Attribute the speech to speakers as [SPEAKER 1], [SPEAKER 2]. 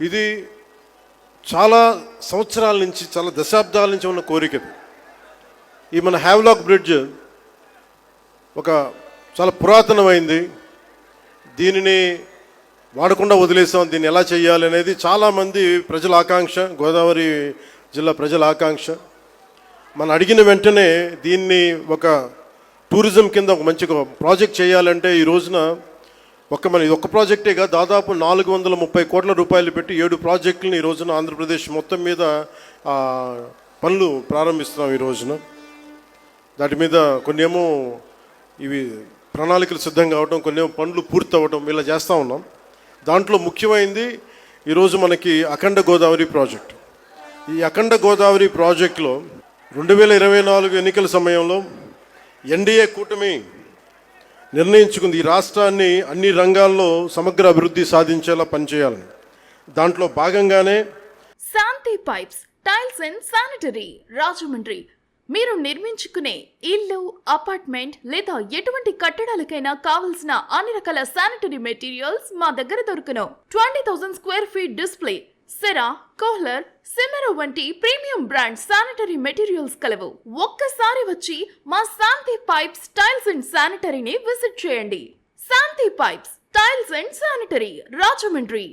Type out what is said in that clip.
[SPEAKER 1] ఇది చాలా సంవత్సరాల నుంచి చాలా దశాబ్దాల నుంచి ఉన్న కోరిక ఈ మన హ్యావ్లాక్ బ్రిడ్జ్ ఒక చాలా పురాతనమైంది. దీనిని వాడకుండా వదిలేసాం. దీన్ని ఎలా చేయాలి అనేది చాలామంది ప్రజల ఆకాంక్ష గోదావరి జిల్లా ప్రజల ఆకాంక్ష. మనం అడిగిన వెంటనే దీన్ని ఒక టూరిజం కింద ఒక మంచి ప్రాజెక్ట్ చేయాలంటే ఈ రోజున ఒక మన ఇది ఒక ప్రాజెక్టేగా దాదాపు నాలుగు వందల ముప్పై కోట్ల రూపాయలు పెట్టి ఏడు ప్రాజెక్టులను ఈ రోజున ఆంధ్రప్రదేశ్ మొత్తం మీద పనులు ప్రారంభిస్తున్నాం ఈ రోజున. దాటి మీద కొన్ని ఏమో ఇవి ప్రణాళికలు సిద్ధం కావడం కొన్ని ఏమో పనులు పూర్తి అవ్వడం ఇలా చేస్తూ ఉన్నాం. దాంట్లో ముఖ్యమైనది ఈరోజు మనకి అఖండ గోదావరి ప్రాజెక్ట్. ఈ అఖండ గోదావరి ప్రాజెక్టులో రెండు వేల ఇరవై నాలుగు ఎన్నికల సమయంలో ఎన్డీఏ కూటమి నిర్ణయించుకుంది. ఈ రాష్ట్రాన్ని అన్ని రంగాల్లో సమగ్ర అభివృద్ధి సాధించేలా పనిచేయాలని. దాంట్లో భాగంగానే
[SPEAKER 2] Shanti pipes tiles and sanitary Rajahmundry. మీరు నిర్మించుకునే ఇల్లు అపార్ట్మెంట్ లేదా ఎటువంటి కట్టడాలకైనా కావలసిన అన్ని రకాల శానిటరీ మెటీరియల్స్ మా దగ్గర దొరుకును. Twenty thousand square feet display Cera Kohler Simero వంటి ప్రీమియం బ్రాండ్ శానిటరీ మెటీరియల్స్ కలవు. ఒక్కసారి వచ్చి మా శాంతి పైప్స్ టైల్స్ అండ్ శానిటరీని విజిట్ చేయండి. Shanti pipes tiles and sanitary Rajahmundry.